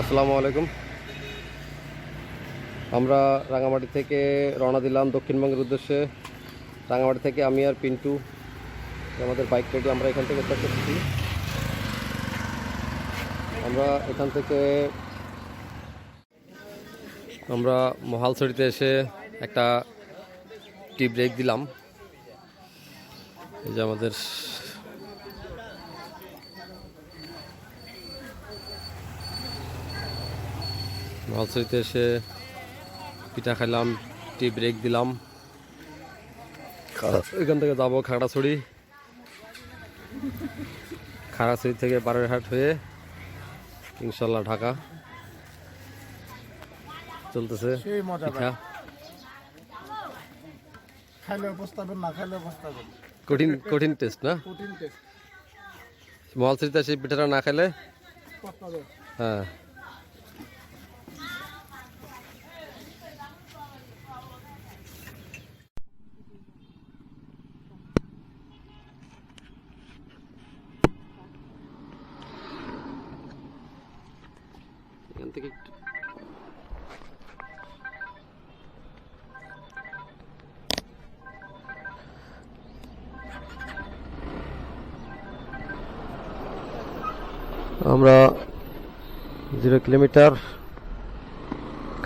আসসালামু আলাইকুম। আমরা রাঙামাটি থেকে রওনা দিলাম দক্ষিণবঙ্গের উদ্দেশ্যে। রাঙামাটি থেকে আমি আর পিন্টু, আমাদের বাইক রেডি, আমরা এখান থেকে করছি। আমরা এখান থেকে আমরা মহালছড়িতে এসে একটা টি ব্রেক দিলাম। এই যে আমাদের মহালছড়িতে এসে পিঠা খাইলাম টি ব্রেক দিলাম। এখান থেকে যাব খাগড়াছড়ি। খাগড়াছড়ি থেকে বারোরহাট হয়ে ইনশাল্লাহ ঢাকা চলতেছে সেই পিঠা। খাইলে উপস্থাপন না খাইলে উপস্থাপন কঠিন কঠিন টেস্ট না? মহালছড়িতে সেই পিঠাটা না খেলে হ্যাঁ এখান থেকে একটু আমরা জিরো কিলোমিটার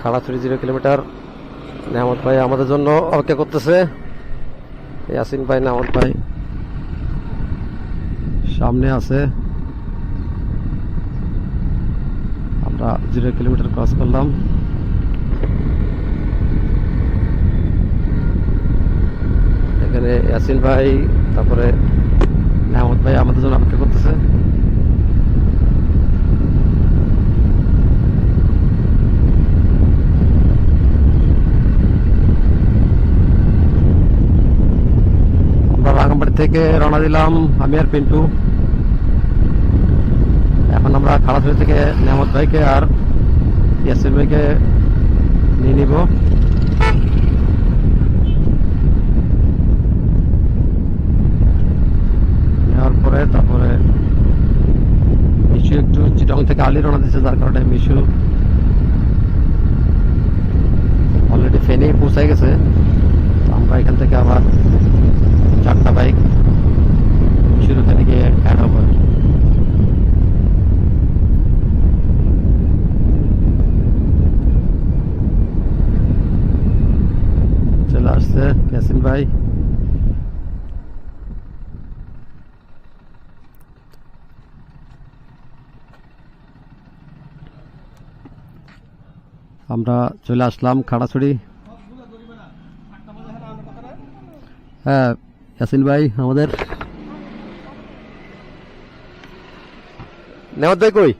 খাড়াছড়ি জিরো কিলোমিটার নেহামত ভাই আমাদের জন্য অপেক্ষা করতেছে। ইয়াসিন ভাই নেহামত ভাই। সামনে আছে। আমরা জিরো কিলোমিটার ক্রস করলাম। এখানে ইয়াসিন ভাই, তারপরে নেহামত ভাই আমাদের জন্য অপেক্ষা করতেছে আমরা রাঙামাটি থেকে রওনা দিলাম আমি আর পিন্টু। এখন আমরা খাড়াছড়ি থেকে নেহামত ভাইকে আর ইয়াসির ভাইকে নিয়ে নিব। নেওয়ার পরে তারপরে মিশু একটু চিটং থেকে আলি রওনা দিচ্ছে যার কারণে মিশু অলরেডি ফেনে পৌঁছায় গেছে। আমরা এখান থেকে আবার চারটা বাইক শুরুতে দিকে অ্যাড হব চলে আসছে ভাই। আমরা চলে আসলাম খাড়াছড়ি। হ্যাঁ ইয়াসিন ভাই, আমাদের। নেওয়ার ভাই কই?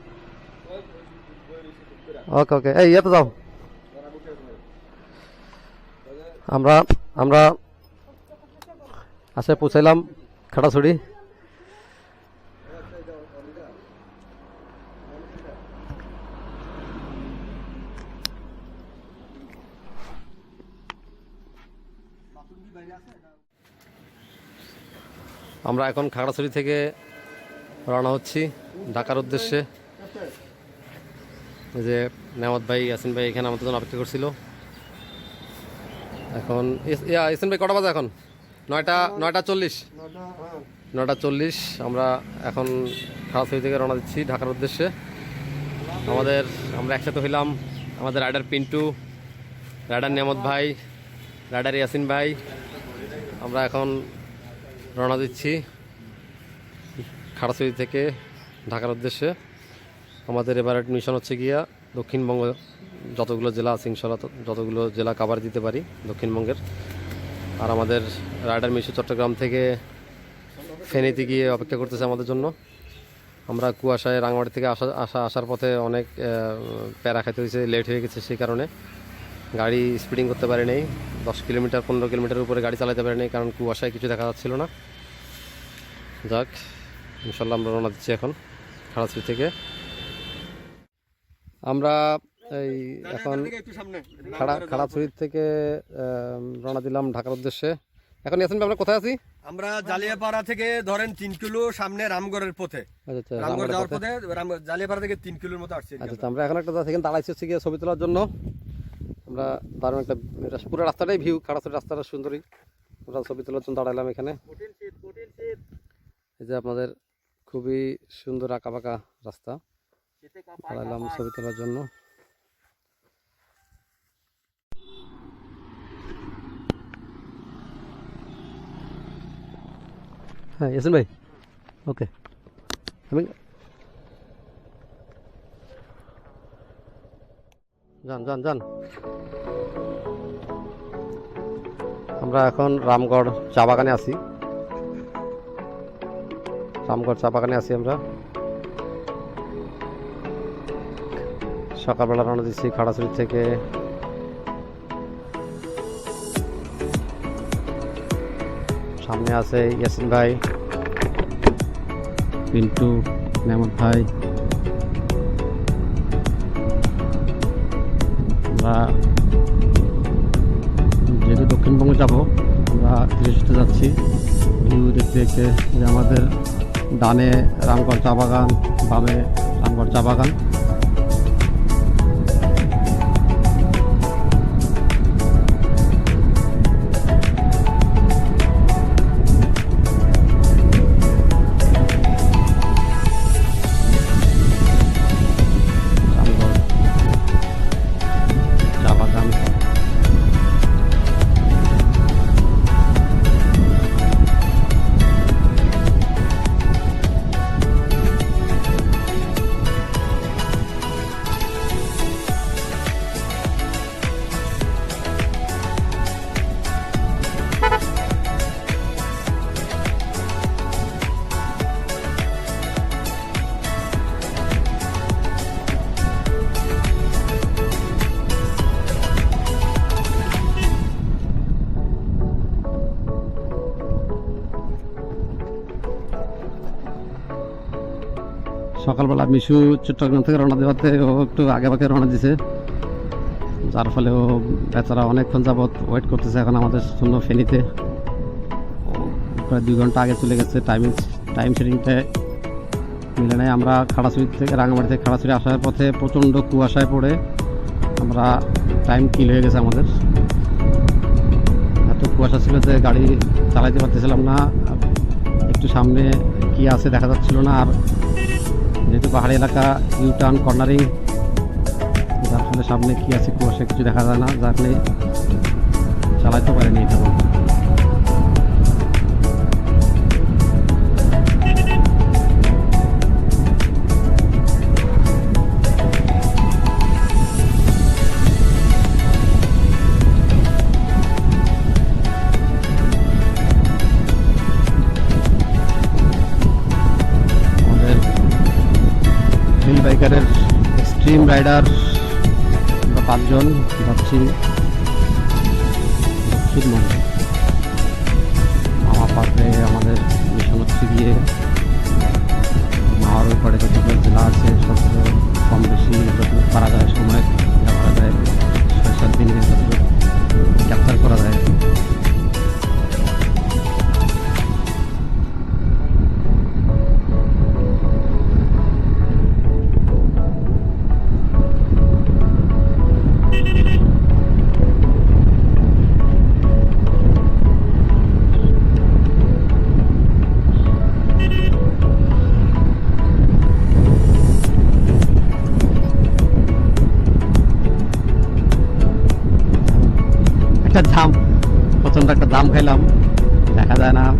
ওকে ওকে, এই ইয়ে তো যাও। আমরা আমরা আসে পৌঁছাইলাম খাটাছড়ি। আমরা এখন খাগড়াছড়ি থেকে রওনা হচ্ছি ঢাকার উদ্দেশ্যে। যে নেওয়াত ভাই, ইয়াসিন ভাই এখানে আমাদের জন্য অপেক্ষা করছিল। এখন ইয়া ইয়াসিন ভাই, কটা বাজে এখন? নয়টা নয়টা চল্লিশ। নয়টা চল্লিশ, আমরা এখন খাগড়াছড়ি থেকে রওনা দিচ্ছি ঢাকার উদ্দেশ্যে। আমাদের, আমরা একসাথে হইলাম আমাদের রাইডার পিন্টু, রাইডার নিয়ামত ভাই, রাইডার ইয়াসিন ভাই। আমরা এখন রওনা দিচ্ছি খাড়াছড়ি থেকে ঢাকার উদ্দেশ্যে। আমাদের এবার মিশন হচ্ছে গিয়া দক্ষিণবঙ্গ যতগুলো জেলা আছে ইনশাল্লাহ যতগুলো জেলা কাভার দিতে পারি দক্ষিণবঙ্গের। আর আমাদের রাইডার মিশু চট্টগ্রাম থেকে ফেনীতে গিয়ে অপেক্ষা করতেছে আমাদের জন্য। আমরা কুয়াশায় রাঙামাটি থেকে আসা আসা আসার পথে অনেক প্যারা খাইতে হয়েছে লেট হয়ে গেছে সেই কারণে। গাড়ি স্পিডিং করতে পারি নাই দশ কিলোমিটার পনেরো কিলোমিটার উপরে গাড়ি চালাতে পারি নাই কারণ কুয়াশায় কিছু দেখা যাচ্ছিল না। যাক ইনশাল্লাহ আমরা রওনা দিচ্ছি এখন খাড়াছড়ি থেকে। আমরা এই এখন খাড়া খাড়াছড়ি থেকে রওনা দিলাম ঢাকার উদ্দেশ্যে। এখন ভাই আমরা কোথায় আছি? আমরা জালিয়াপাড়া থেকে ধরেন তিন কিলো সামনে রামগড়ের পথে। আচ্ছা আচ্ছা রামগড় যাওয়ার পথে। জালিয়াপাড়া থেকে তিন কিলোর মতো আসছে আচ্ছা আচ্ছা, আমরা এখন একটা সেখানে দাঁড়াইছি হচ্ছে গিয়ে ছবি তোলার জন্য। আমরা দারুণ একটা পুরো রাস্তাটাই ভিউ খাড়াছড়ি রাস্তাটা সুন্দরী আমরা ছবি তোলার জন্য দাঁড়াইলাম এখানে। এই যে আপনাদের খুবই সুন্দর আঁকা বাঁকা রাস্তা। দাঁড়াইলাম ছবি তোলার জন্য। হ্যাঁ ইয়াসিন ভাই, ওকে। আমি যান যান যান আমরা এখন রামগড় চা বাগানে আছি। রামগড় চা বাগানে আছি আমরা। সকালবেলা রওনা দিচ্ছি খাড়াছড়ি থেকে। সামনে আছে ইয়াসিন ভাই। পিন্টু মেহমুদ ভাই। দেখতে আমাদের ডানে রামগড় চা বাগান বামে রামগড় চা বাগান। সকালবেলা মিশু চট্টগ্রাম থেকে রওনা দেওয়াতে ও একটু আগে ভাগে রওনা দিছে। যার ফলে ও বেচারা অনেকক্ষণ যাবৎ ওয়েট করতেছে এখন আমাদের জন্য ফেনিতে। প্রায় দুই ঘণ্টা আগে চলে গেছে টাইমিং টাইম সেটিংটা মিলে নেয় আমরা খাড়াছড়ি থেকে, রাঙামাটি থেকে খাড়াছড়ি আসার পথে প্রচণ্ড কুয়াশায় পড়ে আমরা টাইম কিল হয়ে গেছে আমাদের। এত কুয়াশা ছিল যে গাড়ি চালাইতে পারতেছিলাম না। একটু সামনে কি আছে দেখা যাচ্ছিল না। আর যেহেতু পাহাড়ি এলাকা ইউটার্ন কর্নারিং যার ফলে সামনে কী আছে কুয়াশা কিছু দেখা যায় না, যার ফলে চালাইতে পারেনি এটা রাইডার, আমরা পাঁচজন দক্ষিণবঙ্গে মামা পাশে আমাদের মিশন হচ্ছে গিয়ে মাওয়ার পরে যতগুলো জেলা আছে সবগুলো কম বেশি যতটুকু পারা যায় সময় করা যায়, ছয় সাত দিনে যতটুকু ক্যাপচার করা যায়। জাম খেলাম। দেখা যায় না।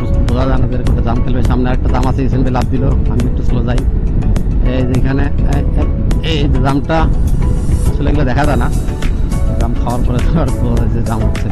বুঝ- যায় না যেরকম জাম খেলবে। সামনে একটা জাম আছে ইসেন্টে লাভ দিল। আমি একটু স্লো যাই। এই যেখানে এই- যে জামটা, আসলে এগুলো দেখা যায় না। জাম খাওয়ার পরে তো আর যে জাম হচ্ছে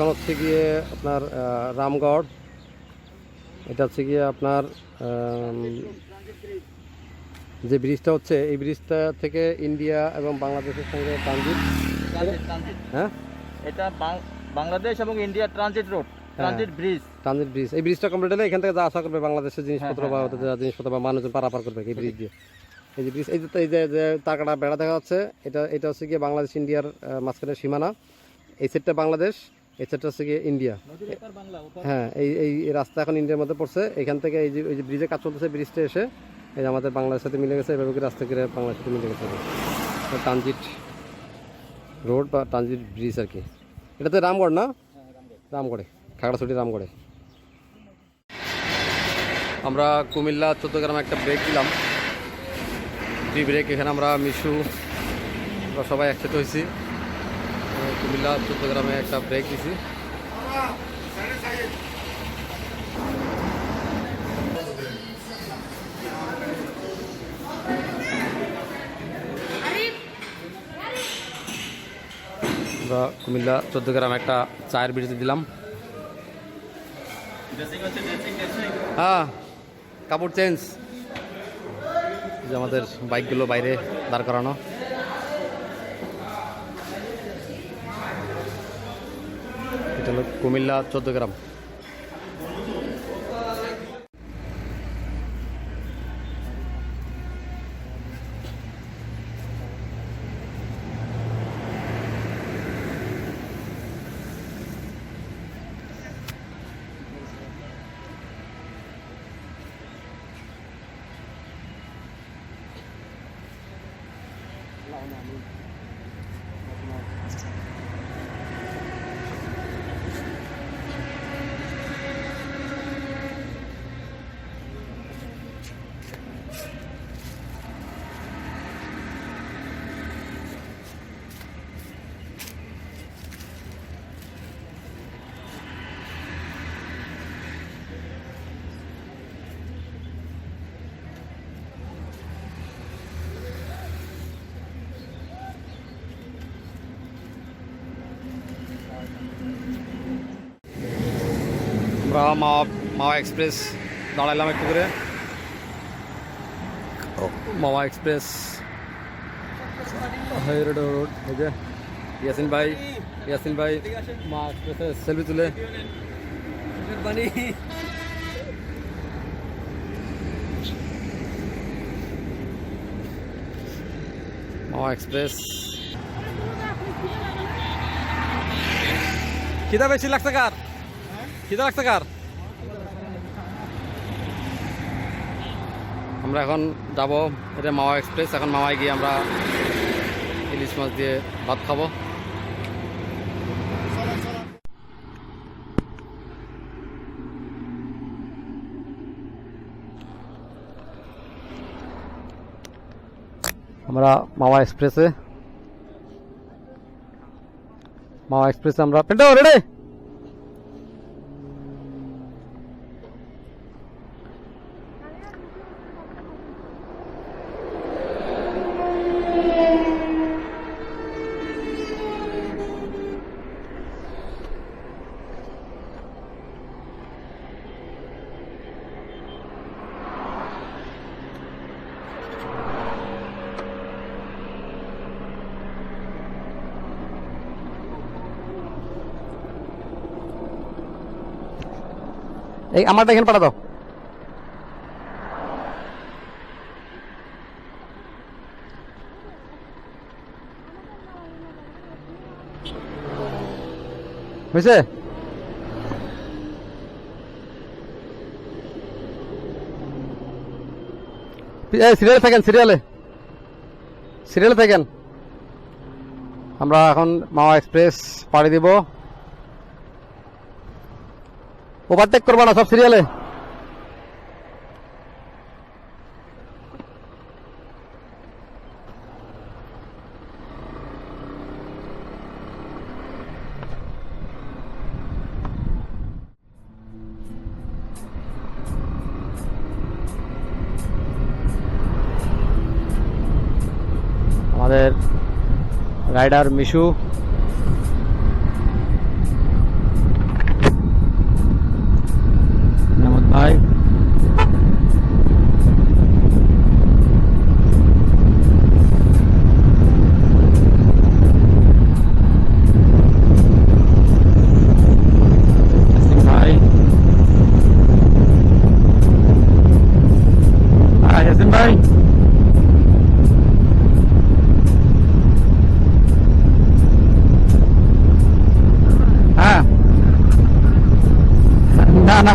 এখন হচ্ছে গিয়ে আপনার রামগড়। এটা হচ্ছে গিয়ে আপনার যে ব্রিজটা হচ্ছে এই ব্রিজটা থেকে ইন্ডিয়া এবং বাংলাদেশের সঙ্গে ট্রানজিট। হ্যাঁ? এটা বাংলাদেশ এবং India transit road transit bridge. Transit bridge. এই ব্রিজটা কমপ্লিট হলে এখান থেকে যা আসা করবে বাংলাদেশের জিনিসপত্র হ্যাঁ, বা হ্যাঁ, যা জিনিসপত্র বা মানুষজন পারাপার করবে এই ব্রিজ দিয়ে। এই যে ব্রিজ এই যে যে যে তারকাটা বেড়া দেখা যাচ্ছে এটা এটা হচ্ছে গিয়ে বাংলাদেশ ইন্ডিয়ার মাঝখানে সীমানা। এই সেটটা বাংলাদেশ। সেটটা হচ্ছে গিয়ে ইন্ডিয়া। হ্যাঁ এই এই রাস্তা এখন ইন্ডিয়ার মধ্যে পড়ছে। এখান থেকে এই যে এই যে ব্রিজে কাজ চলতেছে ব্রিজটা এসে এই আমাদের বাংলার সাথে মিলে গেছে। এভাবে রাস্তা করে বাংলাদেশের সাথে মিলে গেছে। ট্রানজিট রোড বা ট্রানজিট ব্রিজ আর কি। এটা তো রামগড় না? রামগড়ে, খাগড়াছড়ি রামগড়ে। আমরা কুমিল্লা চোদ্দগ্রামে একটা ব্রেক দিলাম। টি ব্রেক এখানে আমরা মিশু সবাই একসাথে হয়েছি। কুমিল্লা চোদ্দগ্রামে একটা ব্রেক দিছি। আমরা কুমিল্লা চোদ্দগ্রামে একটা চায়ের বিরতি দিলাম। হ্যাঁ কাপড় চেঞ্জ যে আমাদের বাইকগুলো বাইরে দাঁড় করানো। হলো কুমিল্লা চোদ্দগ্রাম আমরা মাওয়া মাওয়া এক্সপ্রেস দাঁড়াইলাম একটু করে মাওয়া এক্সপ্রেস হাইরোড রোড এই যে ইয়াসিন ভাই ইয়াসিন ভাই মা এক্সপ্রেসে সেলফি তুলে মাওয়া এক্সপ্রেস খিদা বেশি লাগছে কার খিদা লাগছে কার আমরা এখন যাব এটা মাওয়া এক্সপ্রেস, এখন মাওয়ায় গিয়ে আমরা ইলিশ মাছ দিয়ে ভাত খাব। আমরা মাওয়া এক্সপ্রেসে মাওয়া এক্সপ্রেসে আমরা পেন্টো রেডি এই আমারটা এখানে পাঠা দাও। হয়েছে? সিরিয়ালে থাকেন সিরিয়ালে সিরিয়ালে থাকেন। আমরা এখন মাওয়া এক্সপ্রেস পাড়ি দিব। ওভারটেক করবা না সব সিরিয়ালে আমাদের rider Mishu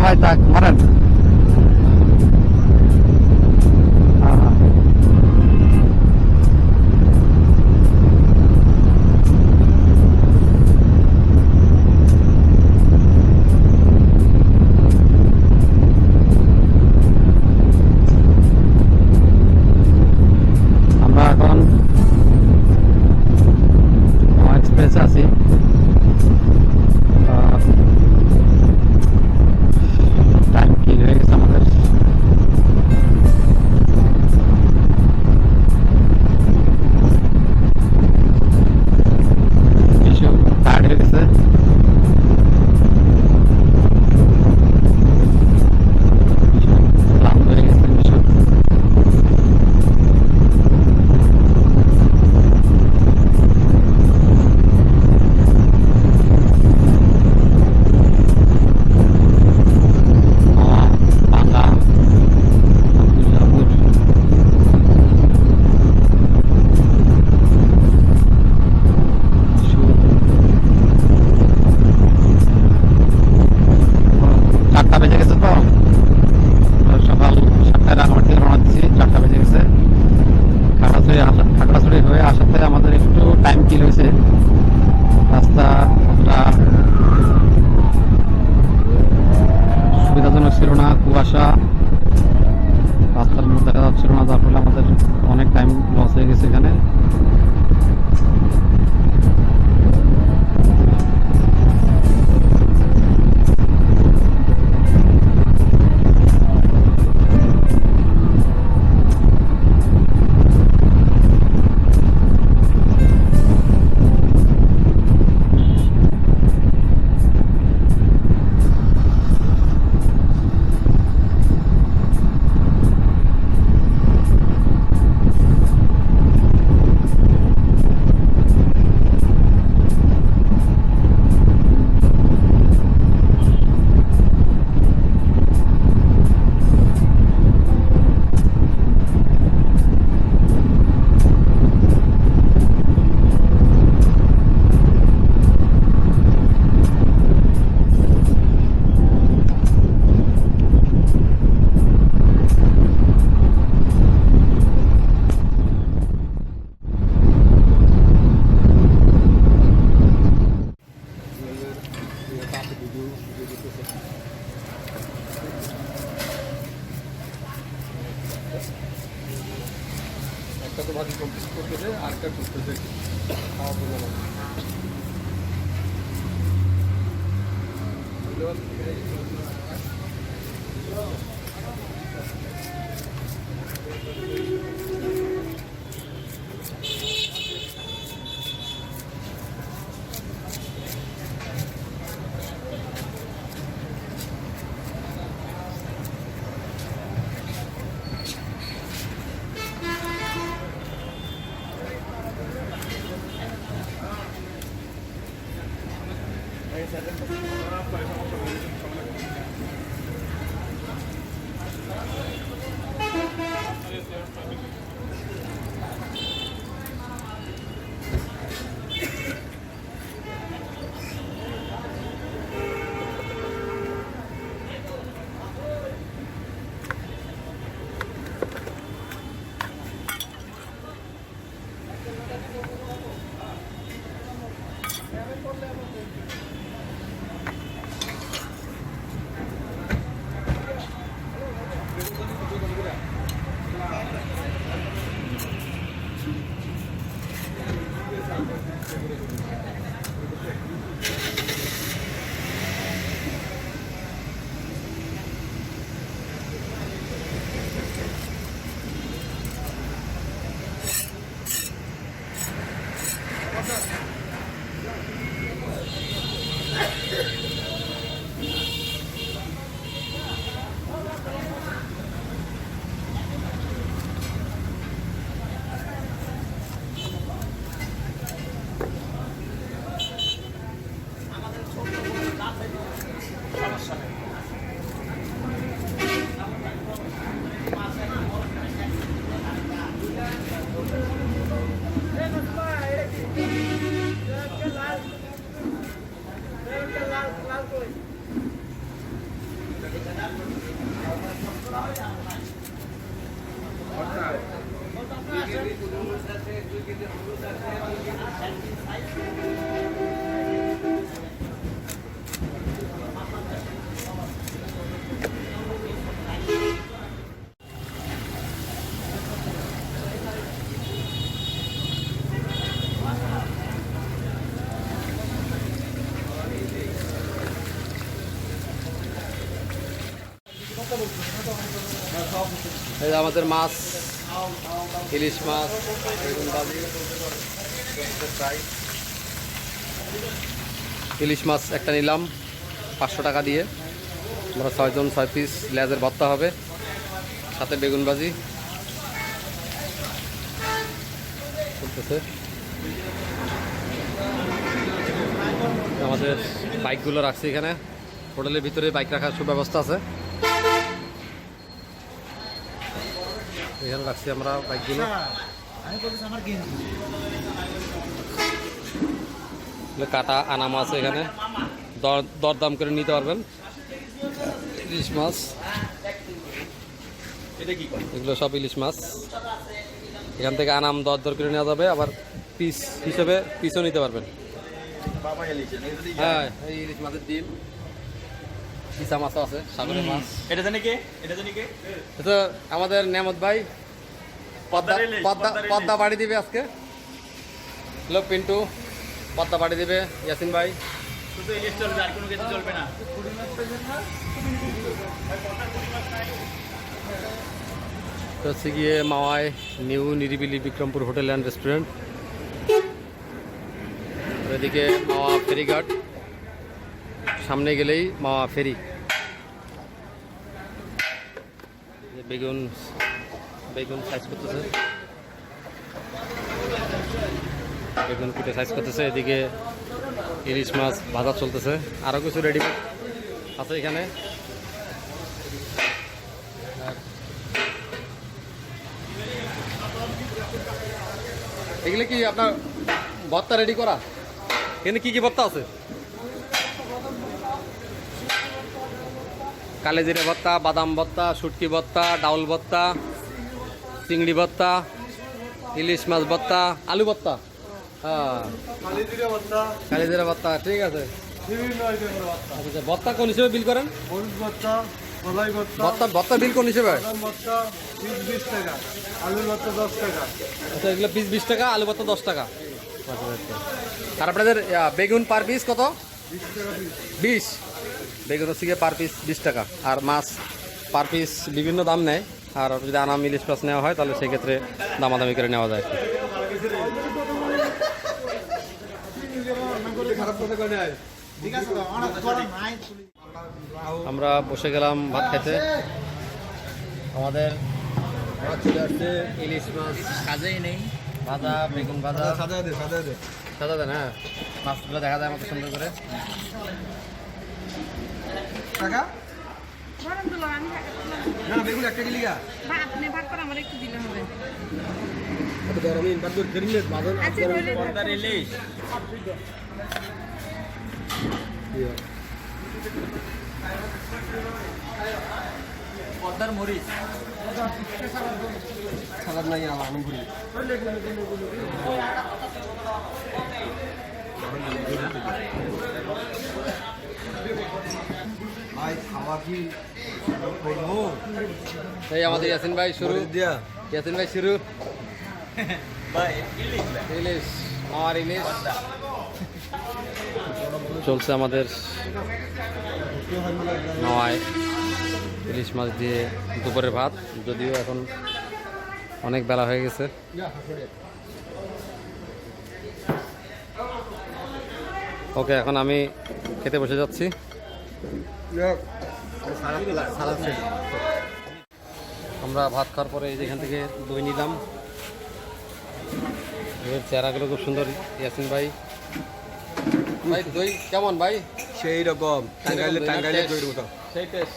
halt da, war dann. একটা তো ভাজি কমপ্লিট করতে করতেছে আর একটা করতে খাওয়া পড়ল না আমাদের মাছ, ইলিশ মাছ, বেগুন ফ্রাই ইলিশ মাছ একটা নিলাম, পাঁচশো টাকা দিয়ে। আমরা ছয়জন, ছয় পিস লেজের ভর্তা হবে, সাথে বেগুন বাজি আমাদের বাইকগুলো রাখছি এখানে। হোটেলের ভিতরে বাইক রাখার সুব্যবস্থা আছে। এখানে রাখছি আমরা বাইকগুলো। কাটা আনা মাছ এখানে। দর দরদাম করে নিতে পারবেন। ইলিশ মাছ। এগুলো সব ইলিশ মাছ। এখান থেকে আনাম দর দর করে নেওয়া যাবে। আবার পিস হিসেবে পিসও নিতে পারবেন। হ্যাঁ এই ইলিশ মাছের ডিম। পিসা মাছও আছে সাগরের মাছ। এটা জানি কে? এটা জানি কে? তো আমাদের নেমত ভাই। পদ্মা পদ্মা পদ্মা বাড়ি দিবে আজকে। হ্যালো পিন্টু। পদ্মা বাড়ি দিবে ইয়াসিন ভাই। শুধু ইলিশ চলবে আর কোনো কিছু চলবে না। তো হচ্ছে গিয়ে মাওয়ায় নিউ নিরিবিলি বিক্রমপুর হোটেল অ্যান্ড রেস্টুরেন্ট। এদিকে মাওয়া ফেরিঘাট। সামনে গেলেই মাওয়া ফেরি। বেগুন বেগুন সাইজ করতেছে। বেগুন কুটে সাইজ করতেছে, এদিকে ইলিশ মাছ ভাজা চলতেছে। আরও কিছু রেডি আছে এখানে। এগুলো কি আপনার ভর্তা রেডি করা? এখানে কি কি ভর্তা আছে? কালেজিরা ভর্তা বাদাম ভর্তা শুটকি ভর্তা ডাউল ভর্তা চিংড়ি ভর্তা ইলিশ মাছ ভর্তা আলু ভর্তা হ্যাঁ। কালিজিরা ভর্তা ঠিক আছে। আচ্ছা ভর্তা কোন হিসেবে বিল করেন? ভর্তা ভর্তা বিল কোন হিসেবে আচ্ছা এগুলো পিস বিশ টাকা আলু ভর্তা দশ টাকা। আচ্ছা, আচ্ছা। আর আপনাদের বেগুন পার পিস কত? বিশ। বেগুন হচ্ছে গিয়ে পার পিস বিশ টাকা। আর মাছ পার পিস বিভিন্ন দাম নেয়। আর যদি আনাম ইলিশ মাছ নেওয়া হয় তাহলে সেক্ষেত্রে দামাদামি করে নেওয়া যায়। আমরা বসে গেলাম ভাত খেতে। আমাদের চলে আসছে ইলিশ মাছ। কাজেই নেই। ভাজা বেগুন ভাজা। সাদা দে সাদা দে। সাজা দেন হ্যাঁ। মাছগুলো দেখা যায় আমাকে সুন্দর করে। টাকা আমি না বেগুন একটা গেলি গা আপনি ভাগ করে আমার একটু দিলে হবে গরমে ইনভার দূর বাদন আচ্ছা রইলে পদ্মার ইলিশ পদ্মার মরিচ। সালাদ নাই আমার আনন্দ করি এই আমাদের ইয়াসিন ভাই শুরু। ইয়াসিন ভাই শুরু। ইলিশ আমার ইলিশ। চলছে আমাদের নয় ইলিশ মাছ দিয়ে দুপুরের ভাত। যদিও এখন অনেক বেলা হয়ে গেছে। ওকে এখন আমি খেতে বসে যাচ্ছি। আমরা ভাত খাওয়ার পরে এই যে এখান থেকে দই নিলাম। এর চেহারাগুলো খুব সুন্দর ইয়াসিন ভাই। ভাই দই কেমন ভাই? সেই রকম টাঙ্গাইলে টাঙ্গাইলে দইয়ের মতো। সেই টেস্ট।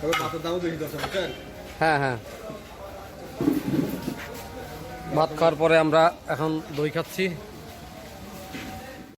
তবে ভাতের দামও বেশি দশ হ্যাঁ হ্যাঁ। ভাত খাওয়ার পরে আমরা এখন দই খাচ্ছি।